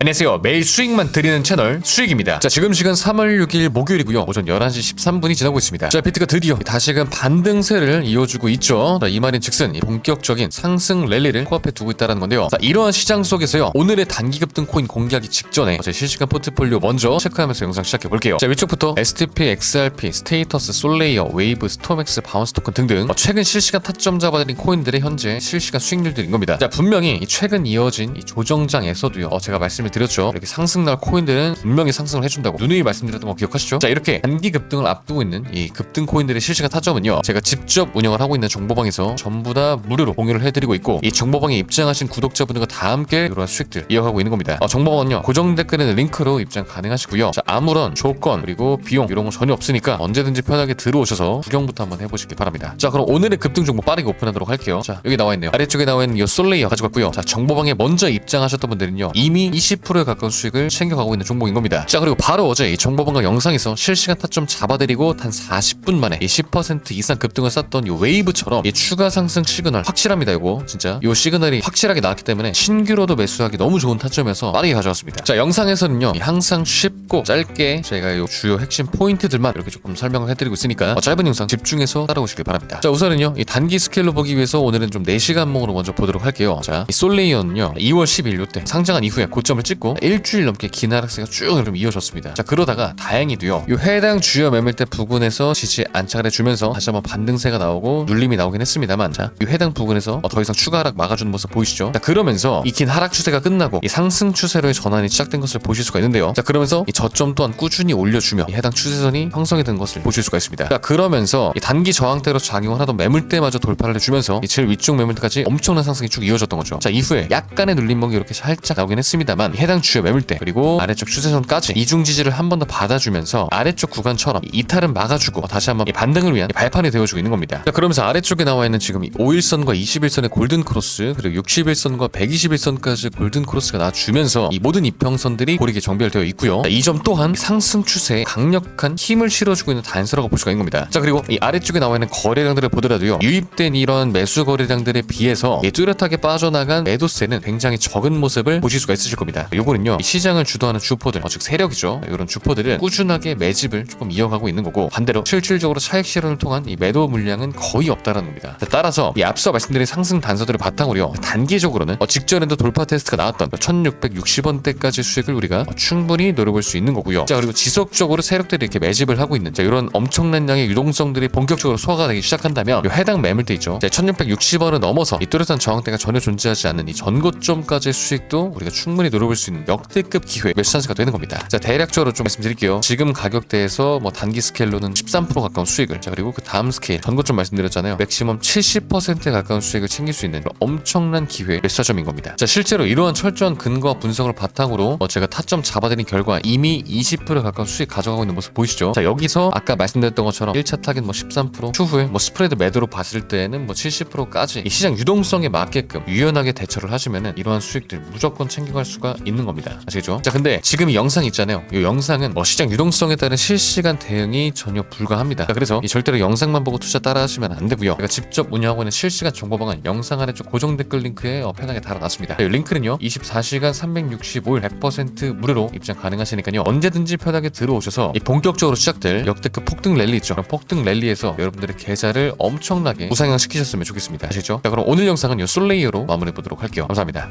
안녕하세요. 매일 수익만 드리는 채널 수익입니다. 자, 지금 시간 3월 6일 목요일이고요. 오전 11시 13분이 지나고 있습니다. 자, 비트가 드디어 다시금 반등세를 이어주고 있죠. 자, 이 말인 즉슨 이 본격적인 상승 랠리를 코앞에 두고 있다는 건데요. 자, 이러한 시장 속에서요. 오늘의 단기 급등 코인 공개하기 직전에 제 실시간 포트폴리오 먼저 체크하면서 영상 시작해 볼게요. 자, 위쪽부터 STP, XRP, 스테이터스, 솔레이어, 웨이브, 스톰엑스, 바운스 토큰 등등 어, 최근 실시간 타점 잡아드린 코인들의 현재 실시간 수익률들인 겁니다. 자, 분명히 이 최근 이어진 이 조정장에서도요. 어, 제가 말씀 을 드렸죠. 이렇게 상승 날 코인들은 분명히 상승을 해준다고 누누이 말씀드렸던 거 기억하시죠? 자, 이렇게 단기 급등을 앞두고 있는 이 급등 코인들의 실시간 타점은요. 제가 직접 운영을 하고 있는 정보방에서 전부 다 무료로 공유를 해드리고 있고 이 정보방에 입장하신 구독자분들과 다 함께 이러한 수익들 이어가고 있는 겁니다. 어, 정보방은요. 고정 댓글에 는 링크로 입장 가능하시고요. 자, 아무런 조건 그리고 비용 이런 거 전혀 없으니까 언제든지 편하게 들어오셔서 구경부터 한번 해보시기 바랍니다. 자, 그럼 오늘의 급등 정보 빠르게 오픈하도록 할게요. 자, 여기 나와 있네요. 아래쪽에 나와 있는 이 솔레이어 가져갔고요. 자, 정보방에 먼저 입장하셨던 분들은요. 이미 20%에 가까운 수익을 챙겨가고 있는 종목인 겁니다. 자, 그리고 바로 어제 이 정보방과 영상에서 실시간 타점 잡아드리고 단 40분 만에 이 10% 이상 급등을 쌌던 이 웨이브처럼 이 추가 상승 시그널 확실합니다. 이거 진짜 이 시그널이 확실하게 나왔기 때문에 신규로도 매수하기 너무 좋은 타점에서 빠르게 가져왔습니다. 자, 영상에서는요. 이 항상 쉽고 짧게 제가 이 주요 핵심 포인트들만 이렇게 조금 설명을 해드리고 있으니까 어, 짧은 영상 집중해서 따라오시길 바랍니다. 자, 우선은요. 이 단기 스케일로 보기 위해서 오늘은 좀 4시간 목으로 먼저 보도록 할게요. 자, 이 솔레이언은요. 2월 10일 요때 상장한 이후에 고점을 찍고 일주일 넘게 긴 하락세가 쭉좀 이어졌습니다. 자, 그러다가 다행히도요. 이 해당 주요 매물대 부근에서 지지 안착을 해주면서 다시 한번 반등세가 나오고 눌림이 나오긴 했습니다만 자, 이 해당 부근에서 어, 더 이상 추가 하락 막아주는 모습 보이시죠? 자, 그러면서 이 긴 하락 추세가 끝나고 이 상승 추세로의 전환이 시작된 것을 보실 수가 있는데요. 자, 그러면서 이 저점 또한 꾸준히 올려주며 이 해당 추세선이 형성이 된 것을 보실 수가 있습니다. 자, 그러면서 이 단기 저항대로 작용을 하던 매물대마저 돌파를 해주면서 이 제일 위쪽 매물대까지 엄청난 상승이 쭉 이어졌던 거죠. 자, 이후에 약간의 눌림목이 이렇게 살짝 나오긴 했습니다만 이 해당 주요 매물대 그리고 아래쪽 추세선까지 이중 지지를 한 번 더 받아주면서 아래쪽 구간처럼 이 이탈은 막아주고 다시 한번 이 반등을 위한 이 발판이 되어주고 있는 겁니다. 자, 그러면서 아래쪽에 나와 있는 지금 이 5일선과 21선의 골든 크로스 그리고 61선과 121선까지 골든 크로스가 나와주면서 이 모든 이평선들이 고리게 정비되어 있고요. 이 점 또한 상승 추세에 강력한 힘을 실어주고 있는 단서라고 볼 수가 있는 겁니다. 자 그리고 이 아래쪽에 나와 있는 거래량들을 보더라도요. 유입된 이런 매수 거래량들에 비해서 이 뚜렷하게 빠져나간 매도세는 굉장히 적은 모습을 보실 수가 있으실 겁니다. 요거는요. 이 시장을 주도하는 주포들, 어, 즉 세력이죠. 이런 주포들은 꾸준하게 매집을 조금 이어가고 있는 거고 반대로 실질적으로 차익 실현을 통한 이 매도 물량은 거의 없다라는 겁니다. 자, 따라서 이 앞서 말씀드린 상승 단서들을 바탕으로요. 단기적으로는 어, 직전에도 돌파 테스트가 나왔던 1660원대까지 수익을 우리가 어, 충분히 노려볼 수 있는 거고요. 자 그리고 지속적으로 세력들이 이렇게 매집을 하고 있는 자, 이런 엄청난 양의 유동성들이 본격적으로 소화가 되기 시작한다면 이 해당 매물대 있죠. 자, 1660원을 넘어서 이 뚜렷한 저항대가 전혀 존재하지 않는 이 전고점까지의 수익도 우리가 충분히 노려볼 수 있는 역대급 기회 매수 찬스가 되는 겁니다. 자 대략적으로 좀 말씀드릴게요. 지금 가격대에서 뭐 단기 스케일로는 13% 가까운 수익을 자 그리고 그 다음 스케일 전고점 말씀드렸잖아요. 맥시멈 70%에 가까운 수익을 챙길 수 있는 엄청난 기회 매수 타점인 겁니다. 자 실제로 이러한 철저한 근거와 분석을 바탕으로 어, 제가 타점 잡아드린 결과 이미 20% 가까운 수익 가져가고 있는 모습 보이시죠? 자 여기서 아까 말씀드렸던 것처럼 1차 타겟 뭐 13% 추후에 뭐 스프레드 매도로 봤을 때는 뭐 70%까지 이 시장 유동성에 맞게끔 유연하게 대처를 하시면은 이러한 수익들 무조건 챙겨갈 수가 있는 겁니다. 아시겠죠? 자 근데 지금 이 영상 있잖아요. 이 영상은 뭐 시장 유동성에 따른 실시간 대응이 전혀 불가합니다. 자, 그래서 이 절대로 영상만 보고 투자 따라하시면 안 되고요. 제가 직접 운영하고 있는 실시간 정보방은 영상 아래 쪽 고정 댓글 링크에 어, 편하게 달아놨습니다. 자, 이 링크는요 24시간 365일 100% 무료로 입장 가능하시니까요 언제든지 편하게 들어오셔서 이 본격적으로 시작될 역대급 폭등 랠리 있죠. 그럼 폭등 랠리에서 여러분들의 계좌를 엄청나게 우상향 시키셨으면 좋겠습니다. 아시죠? 자 그럼 오늘 영상은 이 솔레이어로 마무리 보도록 할게요. 감사합니다.